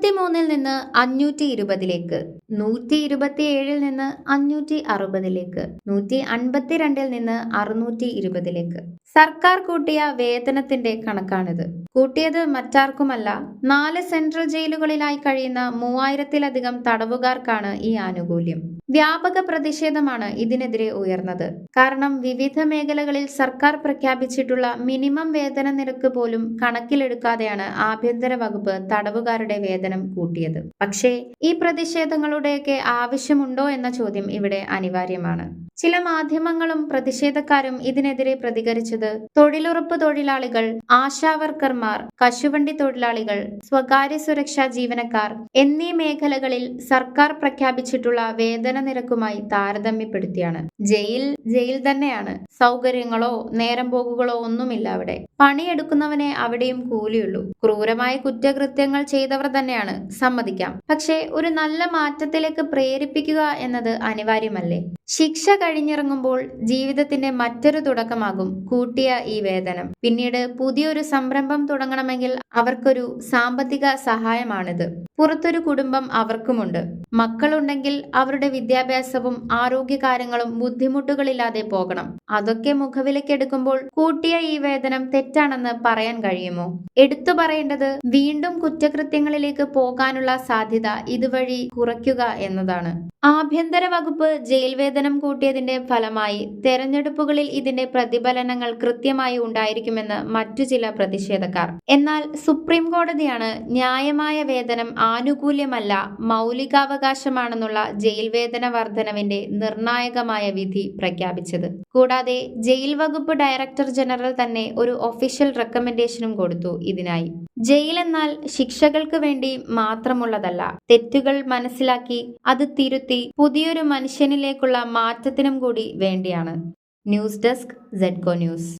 ഇരുപത്തിമൂന്നിൽ നിന്ന് അഞ്ഞൂറ്റി ഇരുപതിലേക്ക് നൂറ്റി ഇരുപത്തിയേഴിൽ നിന്ന് അഞ്ഞൂറ്റി അറുപതിലേക്ക് നൂറ്റി അൻപത്തിരണ്ടിൽ നിന്ന് അറുന്നൂറ്റി ഇരുപതിലേക്ക് സർക്കാർ കൂട്ടിയ വേതനത്തിന്റെ കണക്കാണിത്. കൂട്ടിയത് മറ്റാർക്കുമല്ല നാല് സെൻട്രൽ ജയിലുകളിലായി കഴിയുന്ന മൂവായിരത്തിലധികം തടവുകാർക്കാണ് ഈ ആനുകൂല്യം. വ്യാപക പ്രതിഷേധമാണ് ഇതിനെതിരെ ഉയർന്നത്. കാരണം വിവിധ മേഖലകളിൽ സർക്കാർ പ്രഖ്യാപിച്ചിട്ടുള്ള മിനിമം വേതന നിരക്ക് പോലും കണക്കിലെടുക്കാതെയാണ് ആഭ്യന്തര വകുപ്പ് തടവുകാരുടെ വേതനം കൂട്ടിയത്. പക്ഷേ ഈ പ്രതിഷേധങ്ങളുടെയൊക്കെ ആവശ്യമുണ്ടോ എന്ന ചോദ്യം ഇവിടെ അനിവാര്യമാണ്. ചില മാധ്യമങ്ങളും പ്രതിഷേധക്കാരും ഇതിനെതിരെ പ്രതികരിച്ചത് തൊഴിലുറപ്പ് തൊഴിലാളികൾ ആശാവർക്കർമാർ കശുവണ്ടി തൊഴിലാളികൾ സ്വകാര്യ സുരക്ഷാ ജീവനക്കാർ എന്നീ മേഖലകളിൽ സർക്കാർ പ്രഖ്യാപിച്ചിട്ടുള്ള വേതന നിരക്കുമായി താരതമ്യപ്പെടുത്തിയാണ്. ജയിൽ ജയിൽ തന്നെയാണ്. സൗകര്യങ്ങളോ നേരം പോകുകളോ ഒന്നുമില്ല അവിടെ. പണിയെടുക്കുന്നവനെ അവിടെയും കൂലിയുള്ളൂ. ക്രൂരമായ കുറ്റകൃത്യങ്ങൾ ചെയ്തവർ തന്നെയാണ്. സമ്മതിക്കാം. പക്ഷേ ഒരു നല്ല മാറ്റത്തിലേക്ക് പ്രേരിപ്പിക്കുക എന്നത് അനിവാര്യമല്ലേ? ശിക്ഷ കഴിഞ്ഞിറങ്ങുമ്പോൾ ജീവിതത്തിന്റെ മറ്റൊരു തുടക്കമാകും കൂട്ടിയ ഈ വേതനം. പിന്നീട് പുതിയൊരു സംരംഭം തുടങ്ങണമെങ്കിൽ അവർക്കൊരു സാമ്പത്തിക സഹായമാണിത്. പുറത്തൊരു കുടുംബം അവർക്കുമുണ്ട്. മക്കളുണ്ടെങ്കിൽ അവരുടെ വിദ്യാഭ്യാസവും ആരോഗ്യകാര്യങ്ങളും ബുദ്ധിമുട്ടുകളില്ലാതെ പോകണം. അതൊക്കെ മുഖവിലക്കെടുക്കുമ്പോൾ കൂട്ടിയ ഈ വേതനം തെറ്റാണെന്ന് പറയാൻ കഴിയുമോ? എടുത്തു പറയേണ്ടത് വീണ്ടും കുറ്റകൃത്യങ്ങളിലേക്ക് പോകാനുള്ള സാധ്യത ഇതുവഴി കുറയ്ക്കുക എന്നതാണ്. ആഭ്യന്തര വകുപ്പ് ജയിൽ വേതനം കൂട്ടിയതിന്റെ ഫലമായി തെരഞ്ഞെടുപ്പുകളിൽ ഇതിന്റെ പ്രതിഫലനങ്ങൾ കൃത്യമായി ഉണ്ടായിരിക്കുമെന്ന് മറ്റു ചില പ്രതിഷേധക്കാർ. എന്നാൽ സുപ്രീം കോടതിയാണ് ന്യായമായ വേതനം ആനുകൂല്യമല്ല മൗലികാവകാശമാണെന്നുള്ള ജയിൽ വേതന വർധനവിന്റെ നിർണായകമായ വിധി പ്രഖ്യാപിച്ചത്. കൂടാതെ ജയിൽ വകുപ്പ് ഡയറക്ടർ ജനറൽ തന്നെ ഒരു ഒഫീഷ്യൽ റെക്കമെൻഡേഷനും കൊടുത്തു ഇതിനായി. ജയിൽ എന്നാൽ ശിക്ഷകൾക്ക് വേണ്ടി മാത്രമുള്ളതല്ല തെറ്റുകൾ മനസ്സിലാക്കി അത് തിരുത്തി പുതിയൊരു മനുഷ്യനിലേക്കുള്ള മാറ്റത്തിനും കൂടി വേണ്ടിയാണ്. News desk സെഡ്കോ news